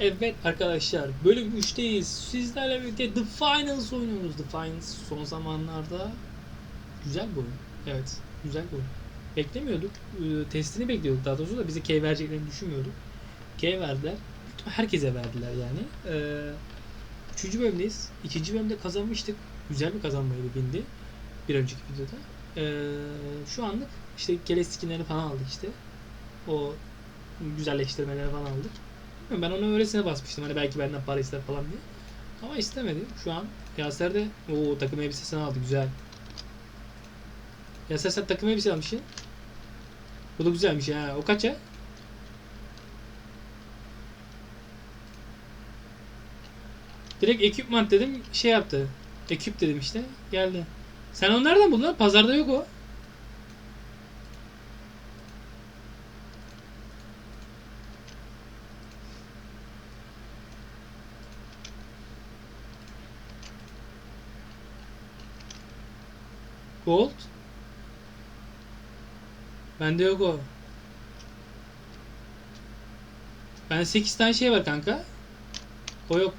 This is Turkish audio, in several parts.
Evet arkadaşlar bölüm 3'teyiz. Sizlerle birlikte The Finals oynuyoruz. The Finals son zamanlarda güzel bir oyun. Evet güzel bir oyun. Beklemiyorduk. Ee, testini bekliyorduk daha doğrusu da bize key vereceklerini düşünmüyorduk. Key verdiler. Herkese verdiler yani. Ee, üçüncü bölümdeyiz. İkinci bölümde kazanmıştık. Güzel bir kazanmaydı bindi. Bir önceki videoda. Ee, şu anlık işte kele skinleri falan aldık işte. O güzelleştirmeleri falan aldık. Ben onu öylesine basmıştım hani belki benden para ister falan diye. Ama istemedi. Şu an Yaser de o takım elbisesini aldı güzel. Yaser sen takım elbise almışsın. Bu da güzelmiş ha. O kaça? Direkt ekipman dedim şey yaptı. Ekip dedim işte. Geldi. Sen onu nereden buldun? Pazarda yok o. Gold. Bende yok o. Ben 8 tane şey var kanka. O yok.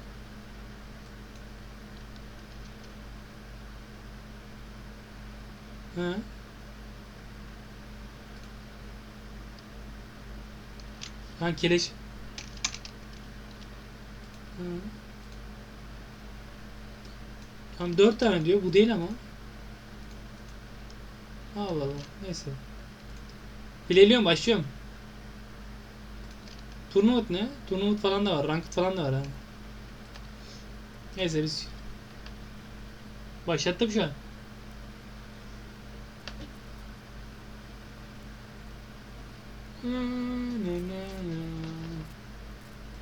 Ha. Ben keleş. Hı. Tam 4 tane diyor. Bu değil ama. Allah Allah. Neyse. Bileliyorum başlıyorum. Turnuvat ne? Turnuvat falan da var. Ranked falan da var ha. Neyse biz başlattım şu an.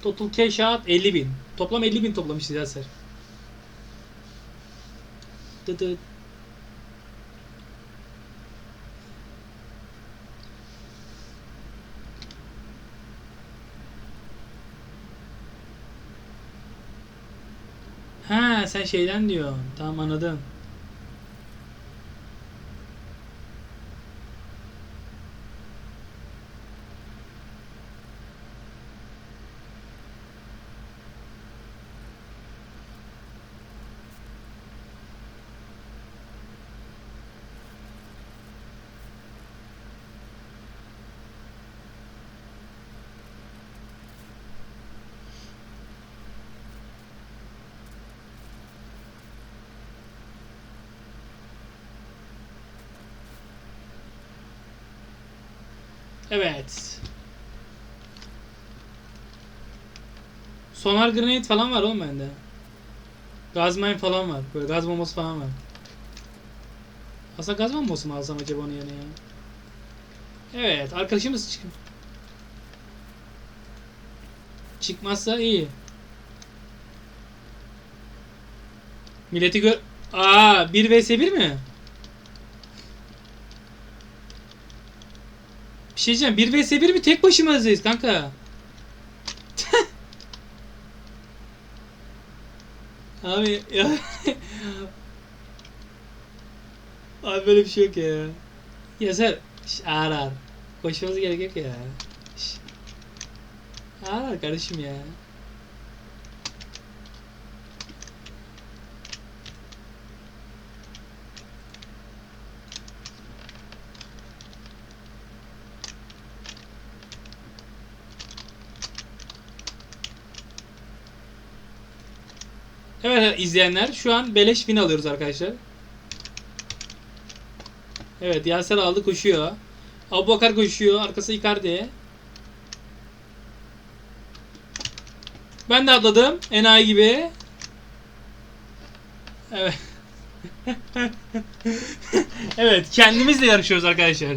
Total cash out 50 bin. Toplam 50 bin toplamışız Yaser. Dıdıt. Ha sen şeyden diyorsun. Tamam anladım. Evet. Sonar grenade falan var oğlum bende. Gaz mine falan var. Böyle gaz bombası falan var. Aslında gaz bombası mı alsam acaba onun yerine ya? Evet arkadaşımız çık Çıkmazsa iyi. Milleti gör... Aa 1 vs 1 mi? Bir şey diyeceğim. 1 vs 1 mi? Tek başımızdayız kanka. Abi ya. Abi böyle bir şey yok ya. Ya sen Şş, ağır ağır. Koşmamız gerek yok ya. Şş. Ağır ağır kardeşim ya. Evet izleyenler şu an beleş win alıyoruz arkadaşlar. Evet Yaser aldı koşuyor. Abubakar koşuyor. Arkası Icardi. Ben de atladım. Enayi gibi. Evet. evet kendimizle yarışıyoruz arkadaşlar.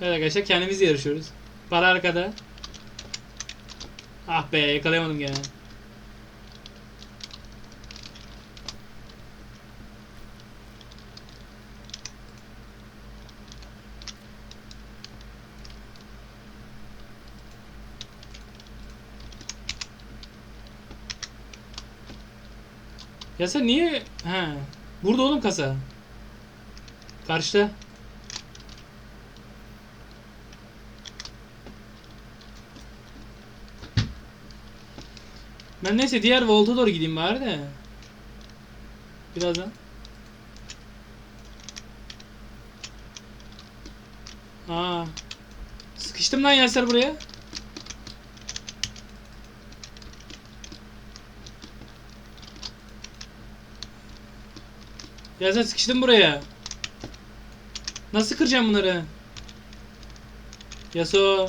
Evet arkadaşlar kendimizle yarışıyoruz. Para arkada. Ah be yakalayamadım gene. Ya sen niye... Ha. Burada oğlum kasa. Karşıda. Ben neyse diğer Volt'a doğru gideyim bari de. Birazdan. Aa. Sıkıştım lan Yaser buraya. Yaser sıkıştım buraya. Nasıl kıracağım bunları? Yaso.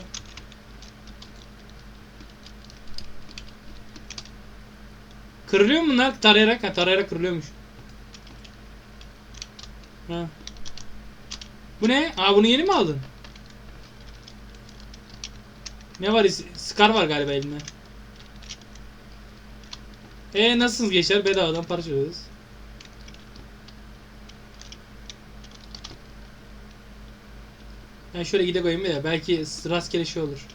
Kırılıyor mu bunlar? Tarayarak, ha tarayarak kırılıyormuş. Ha. Bu ne? Aa bunu yeni mi aldın? Ne var? Scar var galiba elinde. E nasılsınız gençler? Bedavadan para çalıyoruz. Ben şöyle gide koyayım de belki rastgele şey olur.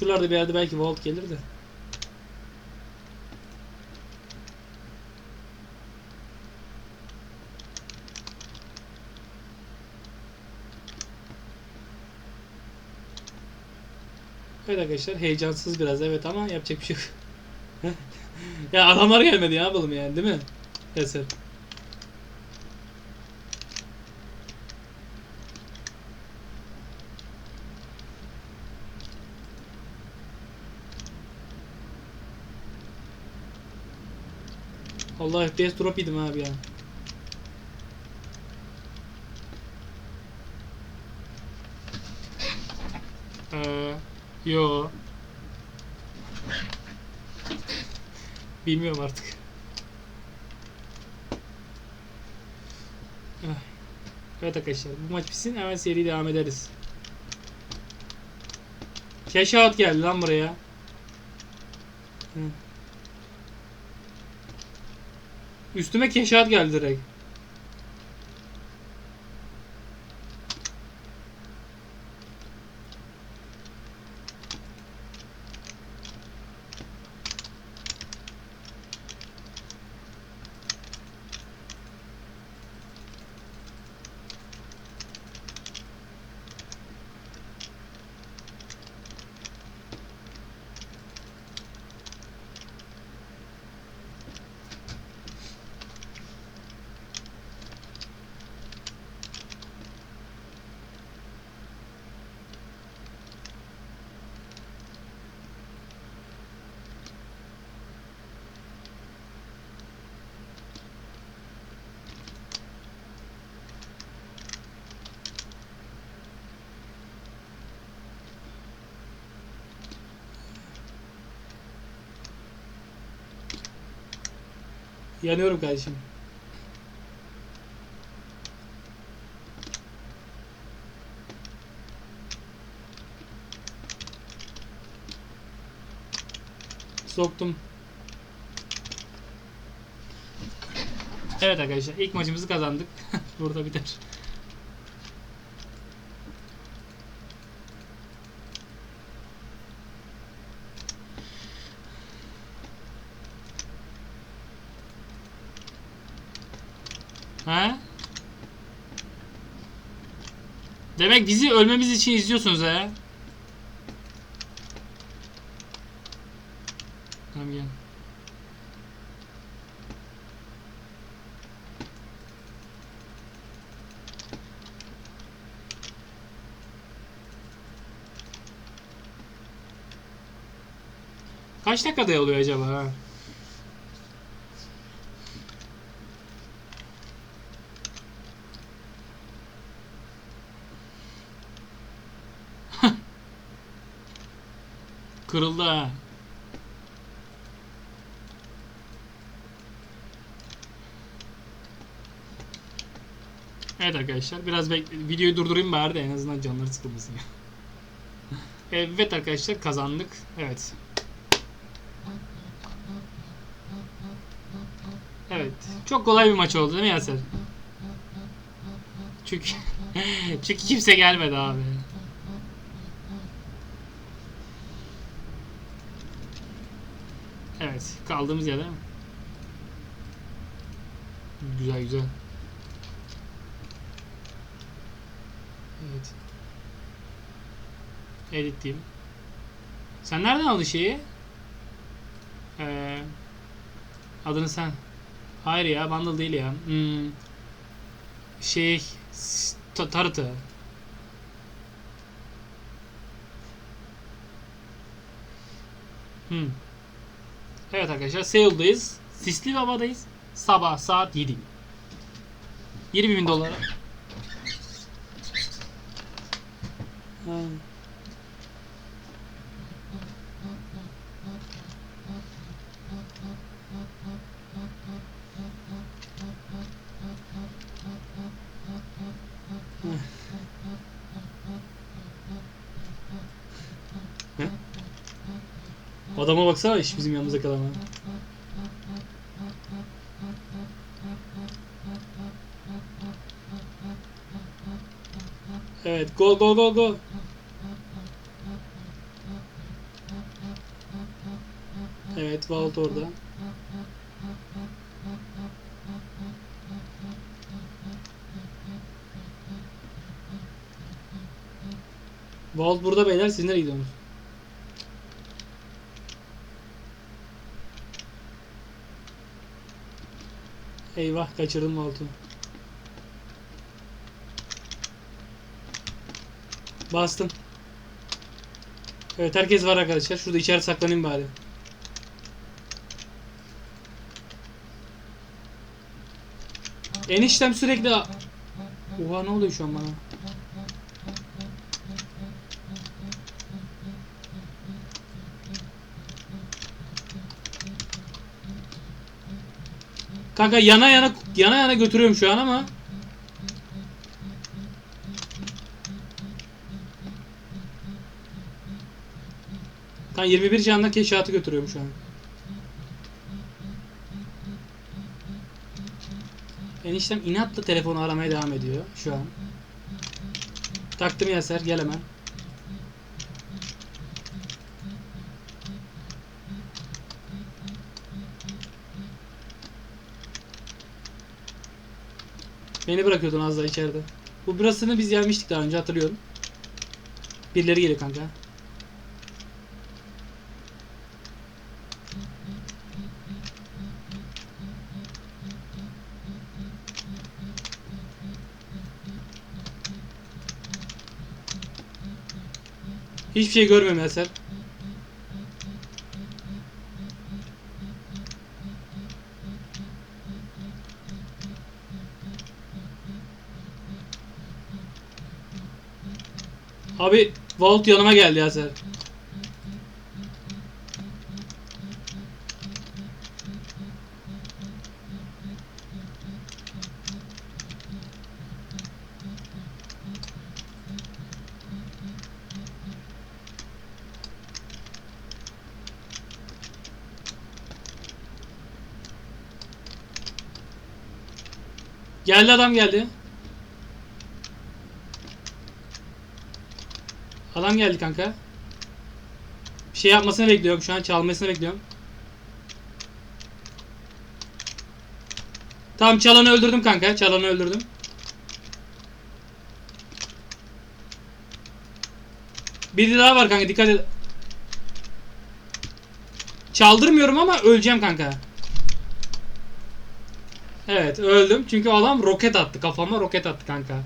Şuralarda bir yerde belki Vault gelir de. Evet arkadaşlar heyecansız biraz evet ama yapacak bir şey yok. ya adamlar gelmedi ya yapalım yani değil mi? Eser. Allah FPS drop yedim abi ya. Ee, yo. Bilmiyorum artık. Ah. Evet arkadaşlar bu maç bitsin hemen seri devam ederiz. Cash out geldi lan buraya. Hı. Üstüme out geldi direkt. Yanıyorum kardeşim. Soktum. Evet arkadaşlar ilk maçımızı kazandık. Burada biter. Ha? Demek bizi ölmemiz için izliyorsunuz ha? Tamam gel. Kaç dakikada oluyor acaba ha? Kırıldı ha. Evet arkadaşlar biraz videoyu durdurayım bari de en azından canları sıkılmasın. evet arkadaşlar kazandık. Evet. Evet. Çok kolay bir maç oldu değil mi Yaser? Çünkü çünkü kimse gelmedi abi. Evet. Kaldığımız yer değil mi? Güzel güzel. Evet. Edit diyeyim. Sen nereden aldın şeyi? Ee, adını sen. Hayır ya bundle değil ya. Hmm. Şey ta- tarıtı. Hmm. Evet arkadaşlar Seul'dayız. Sisli bir havadayız. Sabah saat 7. 20 bin dolara. Ha. Adama baksana iş bizim yanımıza kalan. Evet, go go go go. Evet, Vault orada. Vault burada beyler, siz nereye gidiyorsunuz? Eyvah, kaçırdım Vault'u. Bastım. Evet herkes var arkadaşlar. Şurada içeri saklanayım bari. Eniştem sürekli... Oha ne oluyor şu an bana? Kanka yana yana yana yana götürüyorum şu an ama. Kan 21 canla keşatı götürüyorum şu an. Eniştem inatla telefonu aramaya devam ediyor şu an. Taktım Yaser gel hemen. Beni bırakıyordun az daha içeride. Bu burasını biz gelmiştik daha önce hatırlıyorum. Birileri geliyor kanka. Hiçbir şey görmüyorum Yaser. Abi Vault yanıma geldi Yaser. Geldi adam geldi. Adam geldi kanka. Bir şey yapmasını bekliyorum. Şu an çalmasını bekliyorum. Tamam çalanı öldürdüm kanka. Çalanı öldürdüm. Biri daha var kanka dikkat et. Çaldırmıyorum ama öleceğim kanka. Evet öldüm çünkü adam roket attı. Kafama roket attı kanka.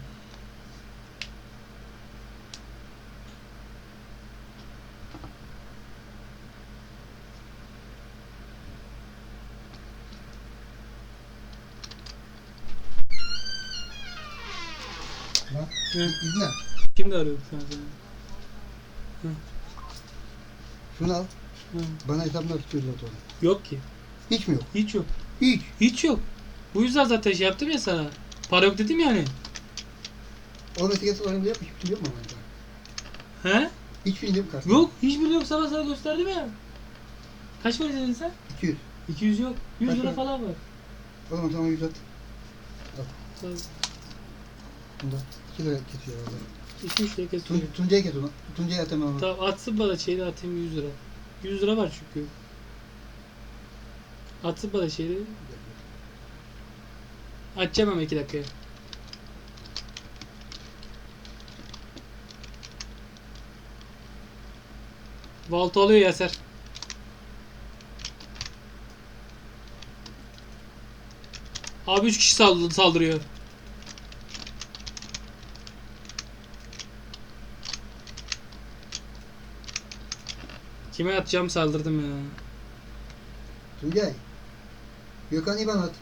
Bak. Hı. İzle. Kim arıyor şu an seni? Şunu al. Hı. Bana hesabını tutuyorlar sonra. Yok ki. Hiç mi yok? Hiç yok. Hiç. Hiç yok. Bu yüzden zaten şey yaptım ya sana. Para yok dedim yani. Onu sigarası oranında yok. Hiçbir şey yok mu bende? He? Hiçbir şey yok karşımda. Yok. Hiçbiri yok. Sana sana gösterdim ya. Kaç para dedin sen? 200. 200 yok. 100 Kaç lira para? falan var. O zaman tamam 100 at. Tamam. Bunda 2 lira kesiyor orada. 2-3 lira kesiyor. Tun Tuncay'a kes onu. Tuncay'a atamam onu. Tamam atsın bana şeyini atayım 100 lira. 100 lira var çünkü. Atsın bana şeyini. Açacağım ama 2 dakikaya. Volta oluyor Yaser. Abi 3 kişi sald- saldırıyor. Kime atacağım saldırdım ya. Tuncay. Gökhan İban at.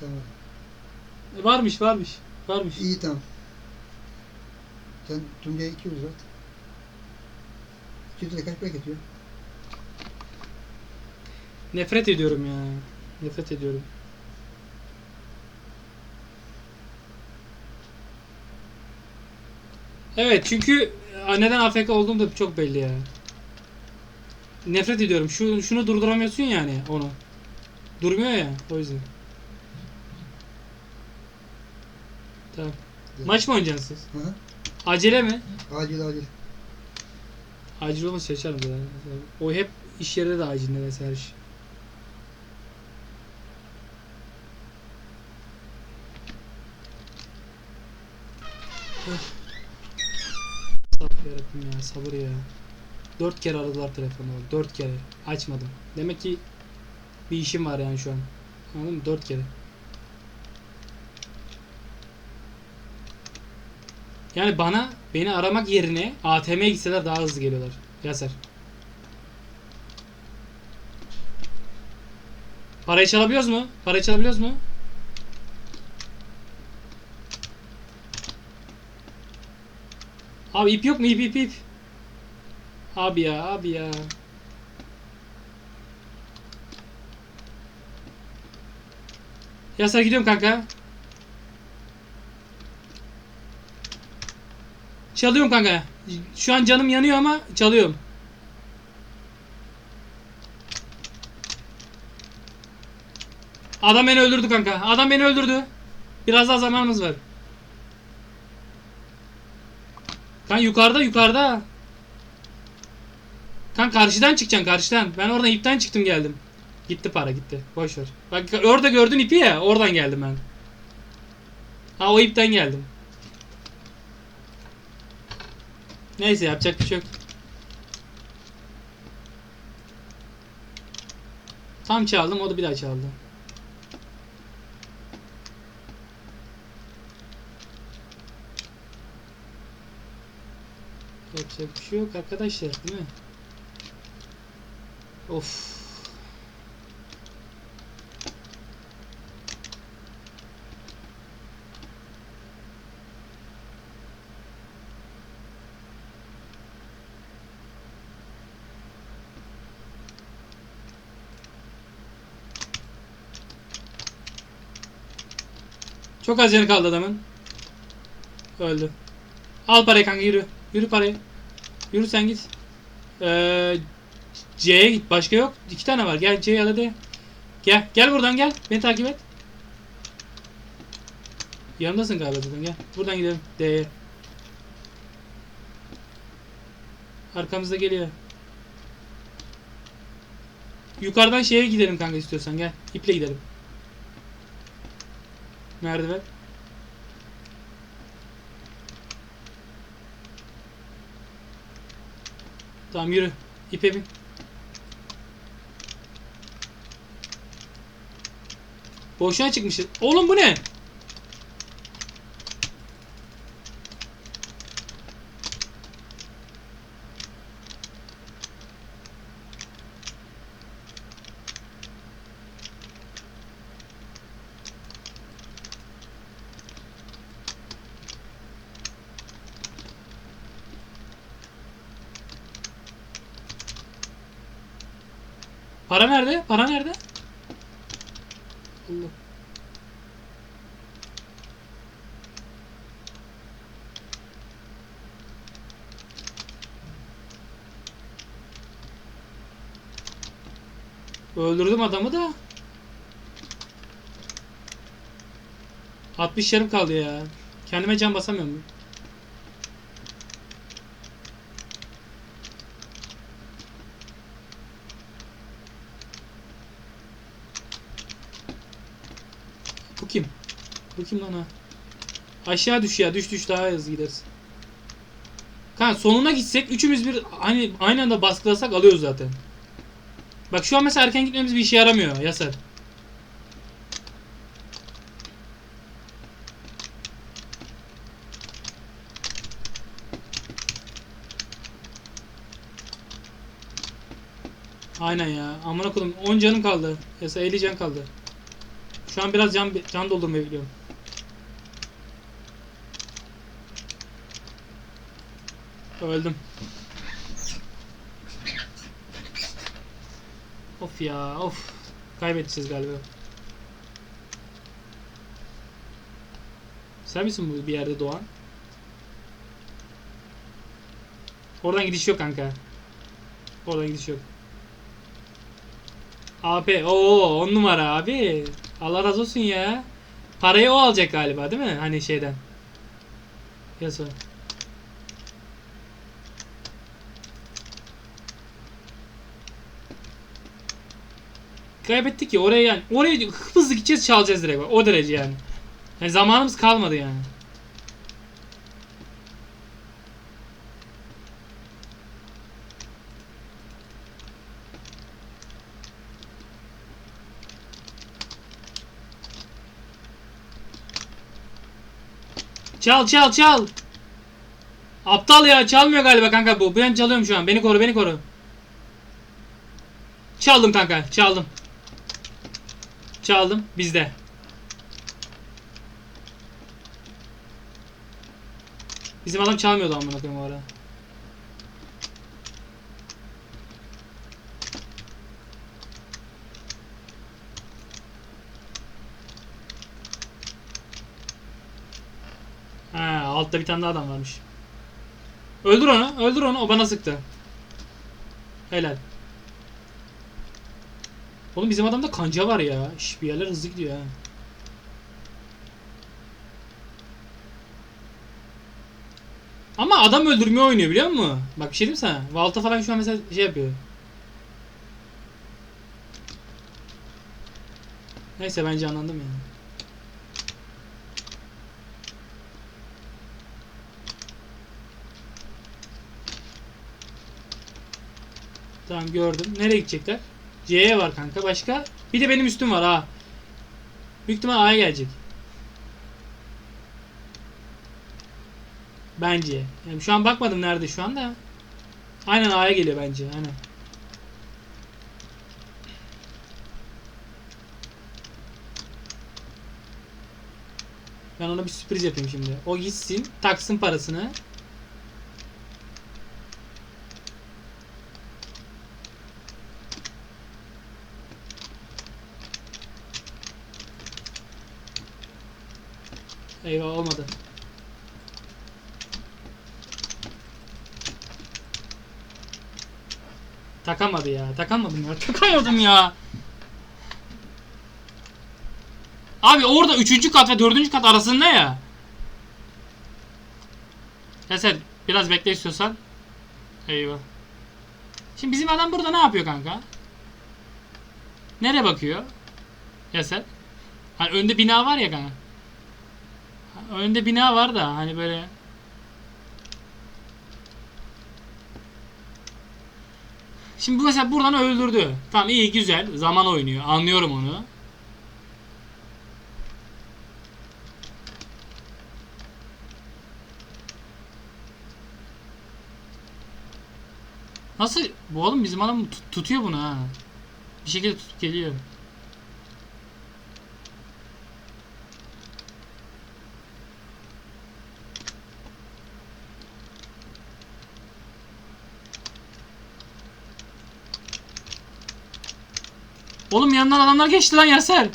Tamam. E, Varmış varmış. Varmış. İyi tamam. Sen Tuncay'a 200 at. 200 lira kaç para getiriyor? Nefret ediyorum ya. Nefret ediyorum. Evet çünkü neden AFK olduğum da çok belli ya. Nefret ediyorum. Şu şunu durduramıyorsun yani onu. Durmuyor ya o yüzden. Tamam. Maç mı oynayacaksınız siz? Hı hı. Acele mi? Acil acil. Acil olmasa şaşarım zaten. O hep iş yerinde de acil nedense her iş. Sabır yarabbim ya sabır ya. Dört kere aradılar telefonu. Dört kere. Açmadım. Demek ki bir işim var yani şu an. Anladın mı? Dört kere. Yani bana beni aramak yerine ATM'ye gitseler daha hızlı geliyorlar. Yaser. Parayı çalabiliyoruz mu? Parayı çalabiliyoruz mu? Abi ip yok mu? İp ip ip. Abi ya abi ya. Yaser gidiyorum kanka. Çalıyorum kanka. Şu an canım yanıyor ama çalıyorum. Adam beni öldürdü kanka. Adam beni öldürdü. Biraz daha zamanımız var. Kan yukarıda yukarıda. Kan karşıdan çıkacaksın karşıdan. Ben oradan ipten çıktım geldim. Gitti para gitti. Boş ver. Bak orada gördün ipi ya. Oradan geldim ben. Ha o ipten geldim. Neyse yapacak bir şey yok. Tam çaldım o da bir daha çaldı. Yapacak bir şey yok arkadaşlar değil mi? Of. Çok az canı kaldı adamın. Öldü. Al parayı kanka yürü. Yürü parayı. Yürü sen git. Ee, C'ye git. Başka yok. İki tane var. Gel C'ye al hadi. Gel. Gel buradan gel. Beni takip et. Yanındasın galiba zaten gel. Buradan gidelim. D'ye. Arkamızda geliyor. Yukarıdan şeye gidelim kanka istiyorsan gel. İple gidelim. Merdiven. Tamam yürü. İpe bin. Boşuna çıkmışız. Oğlum bu ne? Para nerede? Para nerede? Allah. Öldürdüm adamı da. 60 yarım kaldı ya. Kendime can basamıyorum. Bu kim? Bu kim lan ha? Aşağı düş ya. Düş düş daha hızlı gideriz. Kanka sonuna gitsek üçümüz bir hani aynı anda baskılasak alıyoruz zaten. Bak şu an mesela erken gitmemiz bir işe yaramıyor Yasar. Aynen ya. Amına kodum 10 canım kaldı. Yasa 50 can kaldı. Şu an biraz can can doldurmayı biliyorum. Öldüm. Of ya of. Kaybedeceğiz galiba. Sen misin bu bir yerde doğan? Oradan gidiş yok kanka. Oradan gidiş yok. Abi o on numara abi. Allah razı olsun ya. Parayı o alacak galiba değil mi? Hani şeyden. Yasa. Kaybettik ki oraya yani. Oraya hızlı gideceğiz çalacağız direkt. O derece yani. yani zamanımız kalmadı yani. Çal çal çal. Aptal ya çalmıyor galiba kanka bu. Ben çalıyorum şu an. Beni koru beni koru. Çaldım kanka çaldım. Çaldım bizde. Bizim adam çalmıyordu amına koyayım o ara. Altta bir tane daha adam varmış. Öldür onu, öldür onu. O bana sıktı. Helal. Oğlum bizim adamda kanca var ya. Şş, bir yerler hızlı gidiyor ha. Ama adam öldürmeye oynuyor biliyor musun? Bak bir şey diyeyim sana. Valta falan şu an mesela şey yapıyor. Neyse bence anladım yani. Tamam gördüm. Nereye gidecekler? C'ye var kanka. Başka? Bir de benim üstüm var ha. Büyük ihtimal A'ya gelecek. Bence. Yani şu an bakmadım nerede şu anda. Aynen A'ya geliyor bence. Aynen. Ben ona bir sürpriz yapayım şimdi. O gitsin, taksın parasını. Eyvah olmadı. Takamadı ya. Takamadım ya. Takamadım ya. Abi orada üçüncü kat ve dördüncü kat arasında ya. Ya sen biraz bekle istiyorsan. Eyvah. Şimdi bizim adam burada ne yapıyor kanka? Nereye bakıyor? Ya sen? Hani önde bina var ya kanka. Önde bina var da hani böyle Şimdi bu mesela buradan öldürdü. Tamam iyi güzel. Zaman oynuyor. Anlıyorum onu. Nasıl? Bu oğlum bizim adam tut- tutuyor bunu ha. Bir şekilde tutup geliyor. Oğlum yanından adamlar geçti lan Yaser.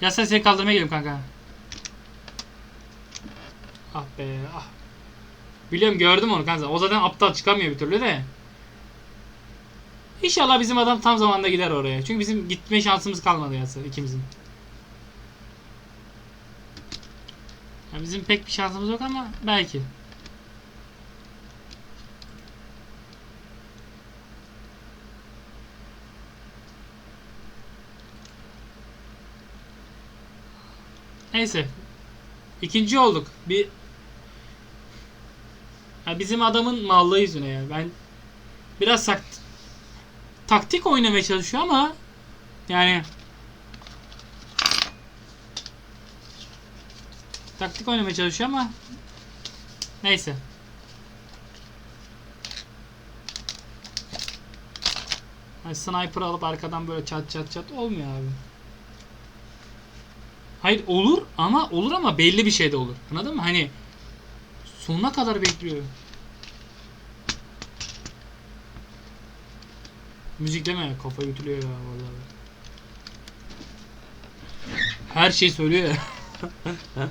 Yaser seni kaldırmaya geliyorum kanka. Ah be ah. Biliyorum gördüm onu kanka. O zaten aptal çıkamıyor bir türlü de. İnşallah bizim adam tam zamanda gider oraya. Çünkü bizim gitme şansımız kalmadı ya ikimizin. Ya bizim pek bir şansımız yok ama belki. Neyse. İkinci olduk. Bir ya bizim adamın mallığı yüzüne ya. Ben biraz sak- taktik oynamaya çalışıyor ama yani taktik oynamaya çalışıyor ama neyse. Hani sniper alıp arkadan böyle çat çat çat olmuyor abi. Hayır olur ama olur ama belli bir şey de olur. Anladın mı? Hani sonuna kadar bekliyor. Müzikleme kafa ütülüyor ya vallahi. Her şey söylüyor ya.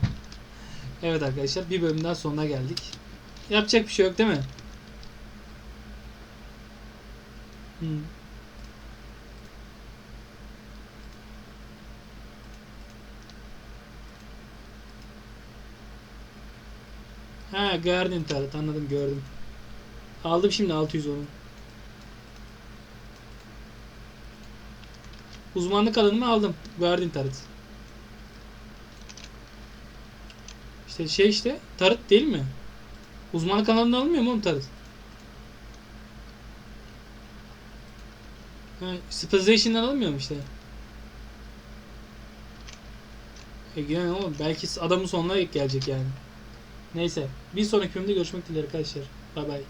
evet arkadaşlar bir bölüm daha sonuna geldik. Yapacak bir şey yok değil mi? Hmm. Ha Guardian Turret anladım gördüm. Aldım şimdi 600 onu. Uzmanlık alanımı aldım. Guardian Turret. İşte şey işte Turret değil mi? Uzmanlık alanında alınmıyor mu oğlum Turret? Ha, Specialization'dan alınmıyor mu işte? E yani oğlum belki adamın sonuna gelecek yani. Neyse. Bir sonraki bölümde görüşmek dileğiyle arkadaşlar. Bay bay.